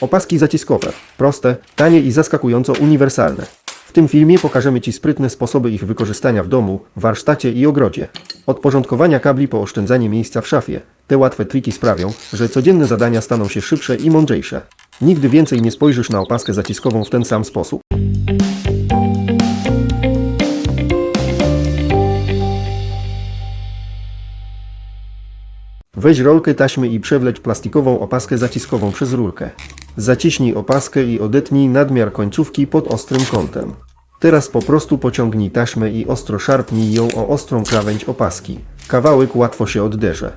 Opaski zaciskowe. Proste, tanie i zaskakująco uniwersalne. W tym filmie pokażemy Ci sprytne sposoby ich wykorzystania w domu, warsztacie i ogrodzie. Od porządkowania kabli po oszczędzanie miejsca w szafie. Te łatwe triki sprawią, że codzienne zadania staną się szybsze i mądrzejsze. Nigdy więcej nie spojrzysz na opaskę zaciskową w ten sam sposób. Weź rolkę taśmy i przewleć plastikową opaskę zaciskową przez rurkę. Zaciśnij opaskę i odetnij nadmiar końcówki pod ostrym kątem. Teraz po prostu pociągnij taśmę i ostro szarpnij ją o ostrą krawędź opaski. Kawałek łatwo się odderze.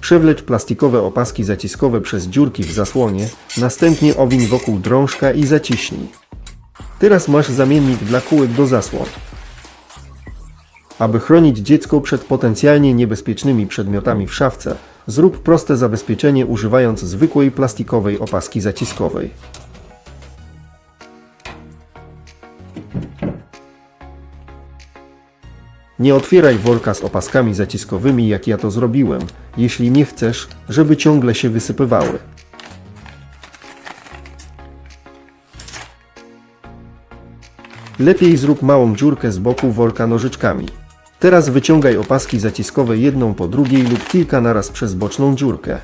Przewleć plastikowe opaski zaciskowe przez dziurki w zasłonie, następnie owiń wokół drążka i zaciśnij. Teraz masz zamiennik dla kółek do zasłon. Aby chronić dziecko przed potencjalnie niebezpiecznymi przedmiotami w szafce, zrób proste zabezpieczenie używając zwykłej plastikowej opaski zaciskowej. Nie otwieraj worka z opaskami zaciskowymi, jak ja to zrobiłem, jeśli nie chcesz, żeby ciągle się wysypywały. Lepiej zrób małą dziurkę z boku worka nożyczkami. Teraz wyciągaj opaski zaciskowe jedną po drugiej lub kilka naraz przez boczną dziurkę.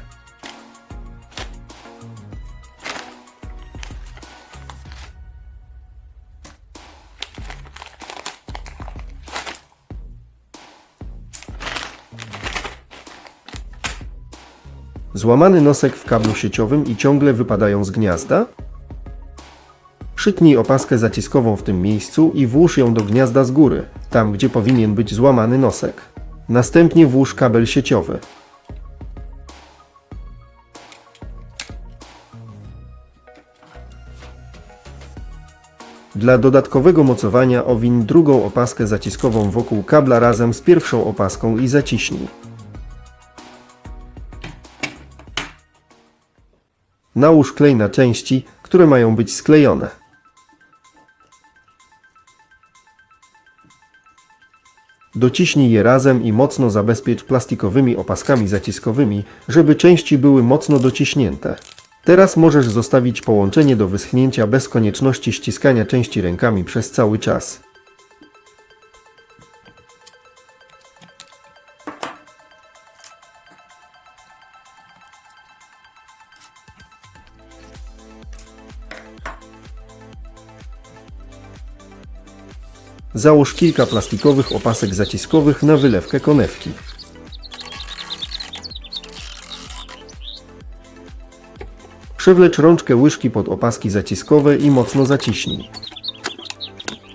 Złamany nosek w kablu sieciowym i ciągle wypadają z gniazda? Przytnij opaskę zaciskową w tym miejscu i włóż ją do gniazda z góry, tam gdzie powinien być złamany nosek. Następnie włóż kabel sieciowy. Dla dodatkowego mocowania owiń drugą opaskę zaciskową wokół kabla razem z pierwszą opaską i zaciśnij. Nałóż klej na części, które mają być sklejone. Dociśnij je razem i mocno zabezpiecz plastikowymi opaskami zaciskowymi, żeby części były mocno dociśnięte. Teraz możesz zostawić połączenie do wyschnięcia bez konieczności ściskania części rękami przez cały czas. Załóż kilka plastikowych opasek zaciskowych na wylewkę konewki. Przewlecz rączkę łyżki pod opaski zaciskowe i mocno zaciśnij.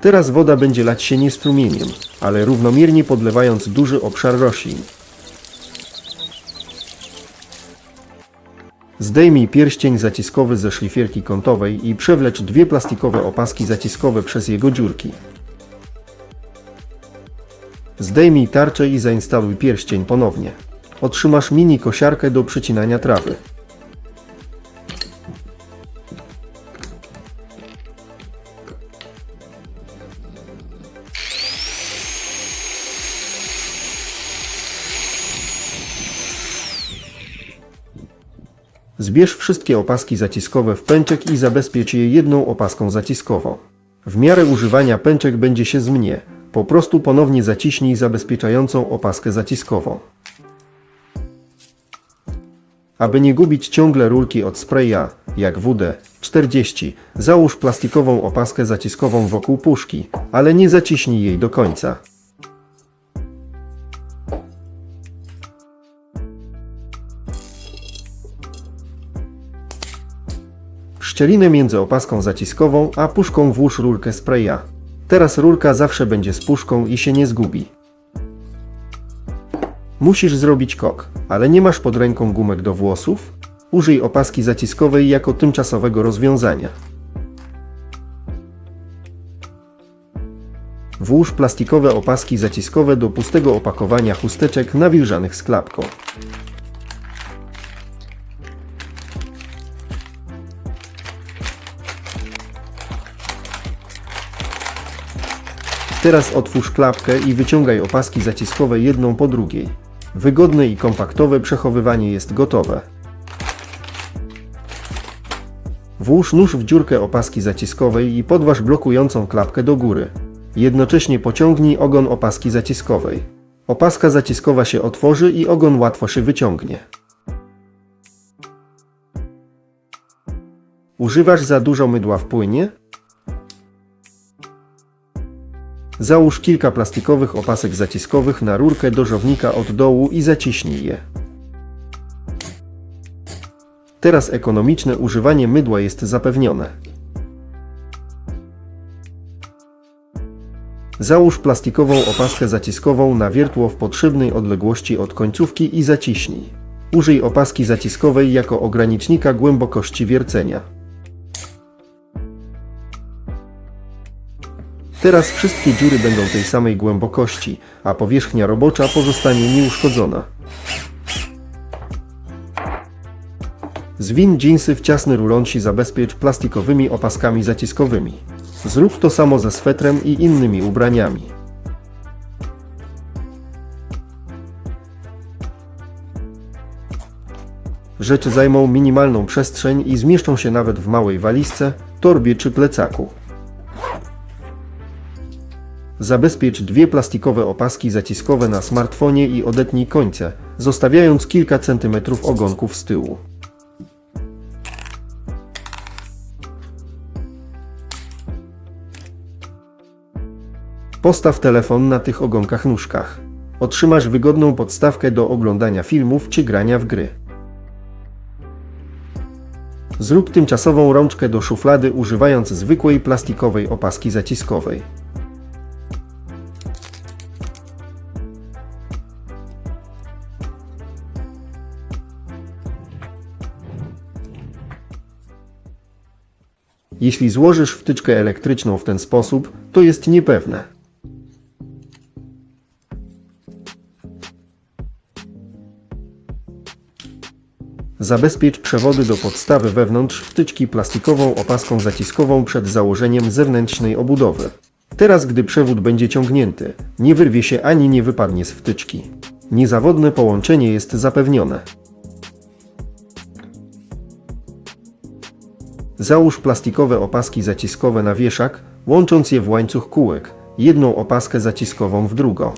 Teraz woda będzie lać się nie strumieniem, ale równomiernie podlewając duży obszar roślin. Zdejmij pierścień zaciskowy ze szlifierki kątowej i przewlecz dwie plastikowe opaski zaciskowe przez jego dziurki. Zdejmij tarczę i zainstaluj pierścień ponownie. Otrzymasz mini kosiarkę do przycinania trawy. Zbierz wszystkie opaski zaciskowe w pęczek i zabezpiecz je jedną opaską zaciskową. W miarę używania pęczek będzie się zmienie. Po prostu ponownie zaciśnij zabezpieczającą opaskę zaciskową. Aby nie gubić ciągle rurki od spraya, jak WD-40, załóż plastikową opaskę zaciskową wokół puszki, ale nie zaciśnij jej do końca. Szczelinę między opaską zaciskową a puszką włóż rurkę spraya. Teraz rurka zawsze będzie z puszką i się nie zgubi. Musisz zrobić kok, ale nie masz pod ręką gumek do włosów? Użyj opaski zaciskowej jako tymczasowego rozwiązania. Włóż plastikowe opaski zaciskowe do pustego opakowania chusteczek nawilżanych z Teraz otwórz klapkę i wyciągaj opaski zaciskowe jedną po drugiej. Wygodne i kompaktowe przechowywanie jest gotowe. Włóż nóż w dziurkę opaski zaciskowej i podważ blokującą klapkę do góry. Jednocześnie pociągnij ogon opaski zaciskowej. Opaska zaciskowa się otworzy i ogon łatwo się wyciągnie. Używasz za dużo mydła w płynie? Załóż kilka plastikowych opasek zaciskowych na rurkę dożownika od dołu i zaciśnij je. Teraz ekonomiczne używanie mydła jest zapewnione. Załóż plastikową opaskę zaciskową na wiertło w potrzebnej odległości od końcówki i zaciśnij. Użyj opaski zaciskowej jako ogranicznika głębokości wiercenia. Teraz wszystkie dziury będą tej samej głębokości, a powierzchnia robocza pozostanie nieuszkodzona. Zwin dżinsy w ciasny rulonsi i zabezpiecz plastikowymi opaskami zaciskowymi. Zrób to samo ze swetrem i innymi ubraniami. Rzeczy zajmą minimalną przestrzeń i zmieszczą się nawet w małej walizce, torbie czy plecaku. Zabezpiecz dwie plastikowe opaski zaciskowe na smartfonie i odetnij końce, zostawiając kilka centymetrów ogonków z tyłu. Postaw telefon na tych ogonkach nóżkach. Otrzymasz wygodną podstawkę do oglądania filmów czy grania w gry. Zrób tymczasową rączkę do szuflady używając zwykłej plastikowej opaski zaciskowej. Jeśli złożysz wtyczkę elektryczną w ten sposób, to jest niepewne. Zabezpiecz przewody do podstawy wewnątrz wtyczki plastikową opaską zaciskową przed założeniem zewnętrznej obudowy. Teraz, gdy przewód będzie ciągnięty, nie wyrwie się ani nie wypadnie z wtyczki. Niezawodne połączenie jest zapewnione. Załóż plastikowe opaski zaciskowe na wieszak, łącząc je w łańcuch kółek, jedną opaskę zaciskową w drugą.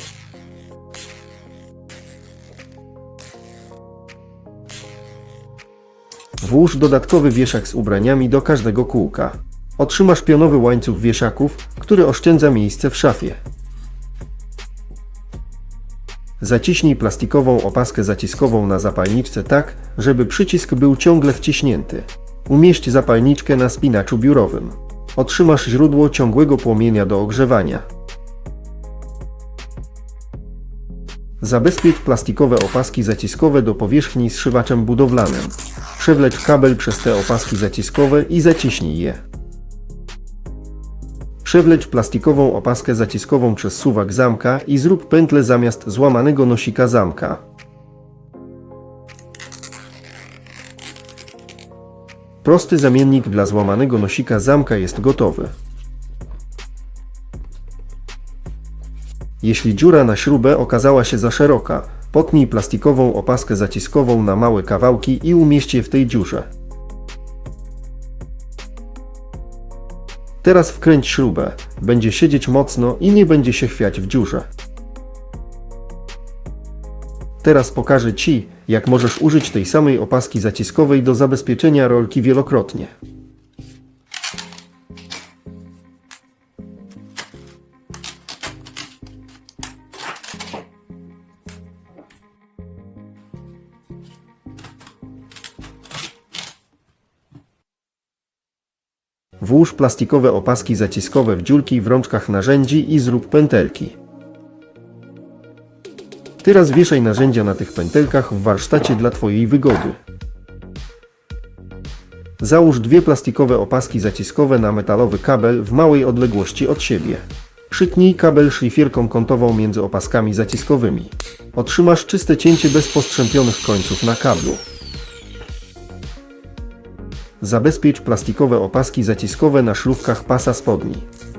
Włóż dodatkowy wieszak z ubraniami do każdego kółka. Otrzymasz pionowy łańcuch wieszaków, który oszczędza miejsce w szafie. Zaciśnij plastikową opaskę zaciskową na zapalniczce tak, żeby przycisk był ciągle wciśnięty. Umieść zapalniczkę na spinaczu biurowym. Otrzymasz źródło ciągłego płomienia do ogrzewania. Zabezpiecz plastikowe opaski zaciskowe do powierzchni zszywaczem budowlanym. Przewlecz kabel przez te opaski zaciskowe i zaciśnij je. Przewlecz plastikową opaskę zaciskową przez suwak zamka i zrób pętlę zamiast złamanego nosika zamka. Prosty zamiennik dla złamanego nosika zamka jest gotowy. Jeśli dziura na śrubę okazała się za szeroka, potnij plastikową opaskę zaciskową na małe kawałki i umieść je w tej dziurze. Teraz wkręć śrubę. Będzie siedzieć mocno i nie będzie się chwiać w dziurze. Teraz pokażę Ci, jak możesz użyć tej samej opaski zaciskowej do zabezpieczenia rolki wielokrotnie. Włóż plastikowe opaski zaciskowe w dziurki w rączkach narzędzi i zrób pętelki. Teraz wieszaj narzędzia na tych pętelkach w warsztacie dla Twojej wygody. Załóż dwie plastikowe opaski zaciskowe na metalowy kabel w małej odległości od siebie. Przytnij kabel szlifierką kątową między opaskami zaciskowymi. Otrzymasz czyste cięcie bez postrzępionych końców na kablu. Zabezpiecz plastikowe opaski zaciskowe na szlówkach pasa spodni.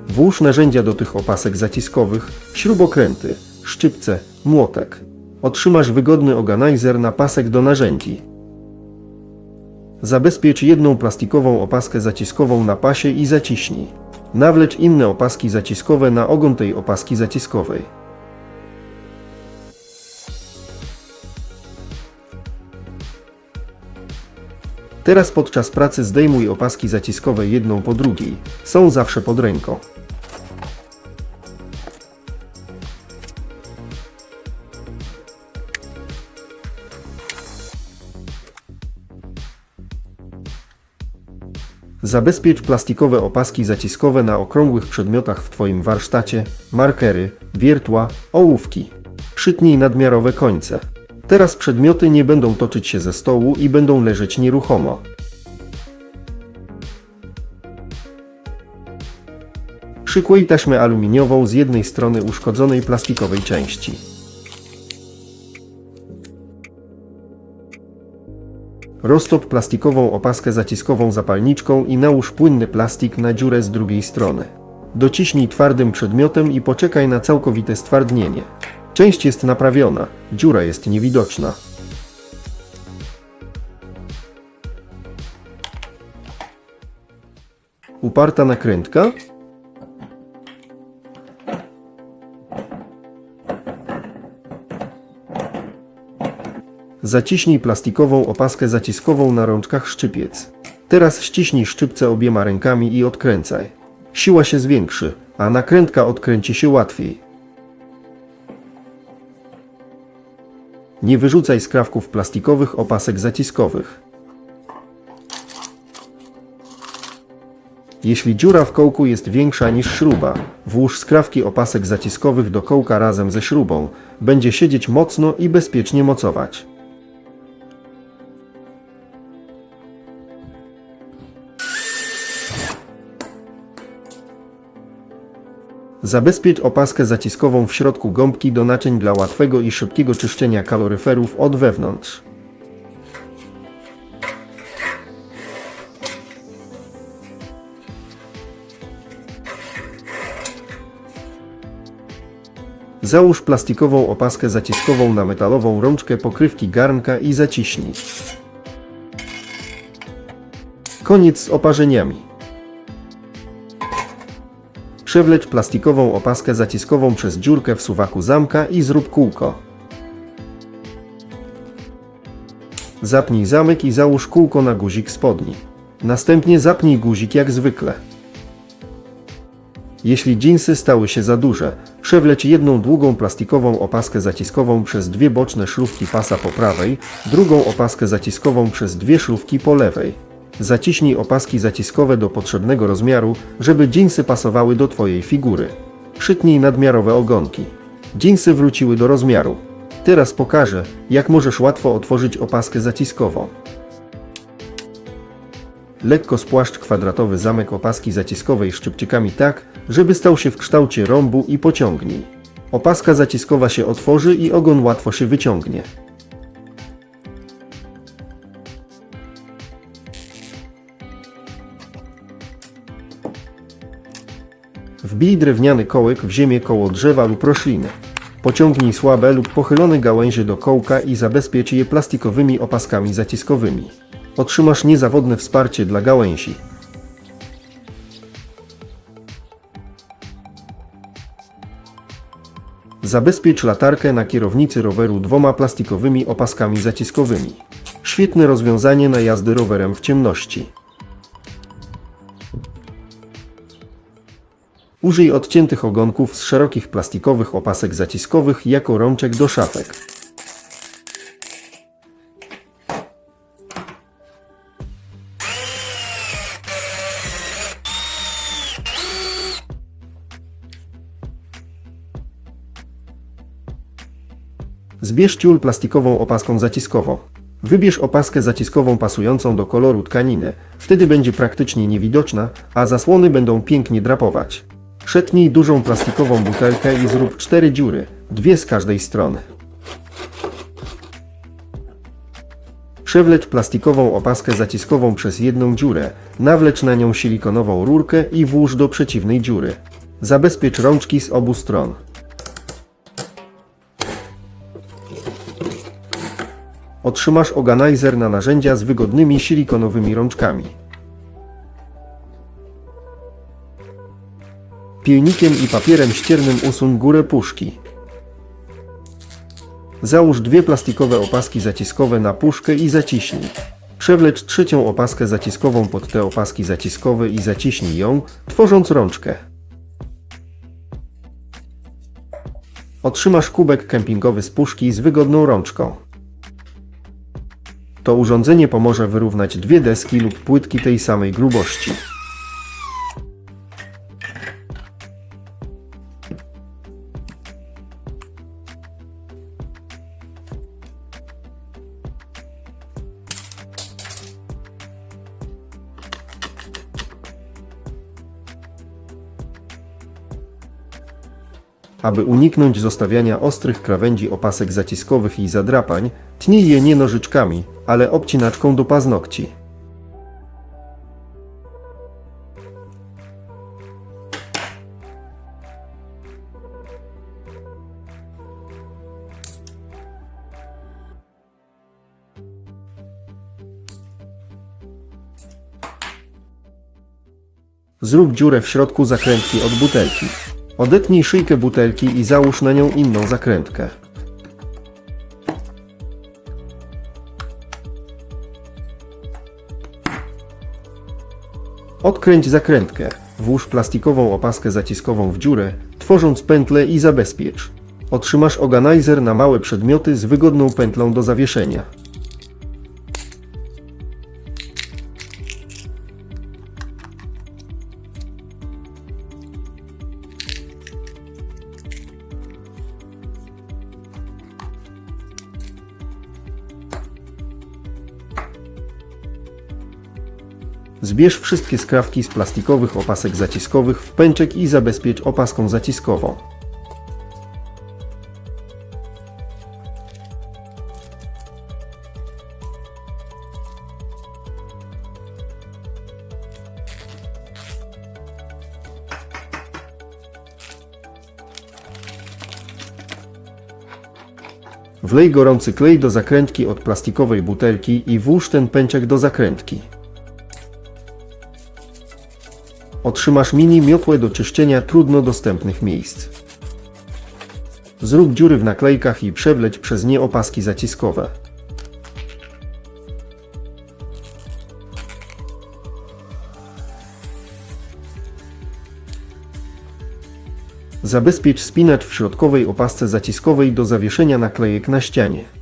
Włóż narzędzia do tych opasek zaciskowych, śrubokręty, szczypce, młotek. Otrzymasz wygodny organizer na pasek do narzędzi. Zabezpiecz jedną plastikową opaskę zaciskową na pasie i zaciśnij. Nawlecz inne opaski zaciskowe na ogon tej opaski zaciskowej. Teraz podczas pracy zdejmuj opaski zaciskowe jedną po drugiej. Są zawsze pod ręką. Zabezpiecz plastikowe opaski zaciskowe na okrągłych przedmiotach w Twoim warsztacie, markery, wiertła, ołówki. Przytnij nadmiarowe końce. Teraz przedmioty nie będą toczyć się ze stołu i będą leżeć nieruchomo. Przyklej taśmę aluminiową z jednej strony uszkodzonej plastikowej części. Roztop plastikową opaskę zaciskową zapalniczką i nałóż płynny plastik na dziurę z drugiej strony. Dociśnij twardym przedmiotem i poczekaj na całkowite stwardnienie. Część jest naprawiona, dziura jest niewidoczna. Uparta nakrętka? Zaciśnij plastikową opaskę zaciskową na rączkach szczypiec. Teraz ściśnij szczypce obiema rękami i odkręcaj. Siła się zwiększy, a nakrętka odkręci się łatwiej. Nie wyrzucaj skrawków plastikowych opasek zaciskowych. Jeśli dziura w kołku jest większa niż śruba, włóż skrawki opasek zaciskowych do kołka razem ze śrubą. Będzie siedzieć mocno i bezpiecznie mocować. Zabezpiecz opaskę zaciskową w środku gąbki do naczyń dla łatwego i szybkiego czyszczenia kaloryferów od wewnątrz. Załóż plastikową opaskę zaciskową na metalową rączkę pokrywki garnka i zaciśnij. Koniec z oparzeniami. Przewleć plastikową opaskę zaciskową przez dziurkę w suwaku zamka i zrób kółko. Zapnij zamek i załóż kółko na guzik spodni. Następnie zapnij guzik jak zwykle. Jeśli dżinsy stały się za duże, przewleć jedną długą plastikową opaskę zaciskową przez dwie boczne szlufki pasa po prawej, drugą opaskę zaciskową przez dwie szlufki po lewej. Zaciśnij opaski zaciskowe do potrzebnego rozmiaru, żeby dżinsy pasowały do Twojej figury. Przytnij nadmiarowe ogonki. Dżinsy wróciły do rozmiaru. Teraz pokażę, jak możesz łatwo otworzyć opaskę zaciskową. Lekko spłaszcz kwadratowy zamek opaski zaciskowej szczypcikami tak, żeby stał się w kształcie rąbu i pociągnij. Opaska zaciskowa się otworzy i ogon łatwo się wyciągnie. Wbij drewniany kołek w ziemię koło drzewa lub rośliny. Pociągnij słabe lub pochylone gałęzie do kołka i zabezpiecz je plastikowymi opaskami zaciskowymi. Otrzymasz niezawodne wsparcie dla gałęzi. Zabezpiecz latarkę na kierownicy roweru dwoma plastikowymi opaskami zaciskowymi. Świetne rozwiązanie na jazdy rowerem w ciemności. Użyj odciętych ogonków z szerokich plastikowych opasek zaciskowych jako rączek do szafek. Zbierz ciul plastikową opaską zaciskową. Wybierz opaskę zaciskową pasującą do koloru tkaniny, wtedy będzie praktycznie niewidoczna, a zasłony będą pięknie drapować. Przetnij dużą plastikową butelkę i zrób cztery dziury, dwie z każdej strony. Przewlecz plastikową opaskę zaciskową przez jedną dziurę, nawlecz na nią silikonową rurkę i włóż do przeciwnej dziury. Zabezpiecz rączki z obu stron. Otrzymasz organizer na narzędzia z wygodnymi silikonowymi rączkami. Pilnikiem i papierem ściernym usuń górę puszki. Załóż dwie plastikowe opaski zaciskowe na puszkę i zaciśnij. Przewlecz trzecią opaskę zaciskową pod te opaski zaciskowe i zaciśnij ją, tworząc rączkę. Otrzymasz kubek kempingowy z puszki z wygodną rączką. To urządzenie pomoże wyrównać dwie deski lub płytki tej samej grubości. Aby uniknąć zostawiania ostrych krawędzi opasek zaciskowych i zadrapań, tnij je nie nożyczkami, ale obcinaczką do paznokci. Zrób dziurę w środku zakrętki od butelki. Odetnij szyjkę butelki i załóż na nią inną zakrętkę. Odkręć zakrętkę. Włóż plastikową opaskę zaciskową w dziurę, tworząc pętlę i zabezpiecz. Otrzymasz organizer na małe przedmioty z wygodną pętlą do zawieszenia. Zbierz wszystkie skrawki z plastikowych opasek zaciskowych w pęczek i zabezpiecz opaską zaciskową. Wlej gorący klej do zakrętki od plastikowej butelki i włóż ten pęczek do zakrętki. Otrzymasz mini miotłę do czyszczenia trudno dostępnych miejsc. Zrób dziury w naklejkach i przewleć przez nie opaski zaciskowe. Zabezpiecz spinacz w środkowej opasce zaciskowej do zawieszenia naklejek na ścianie.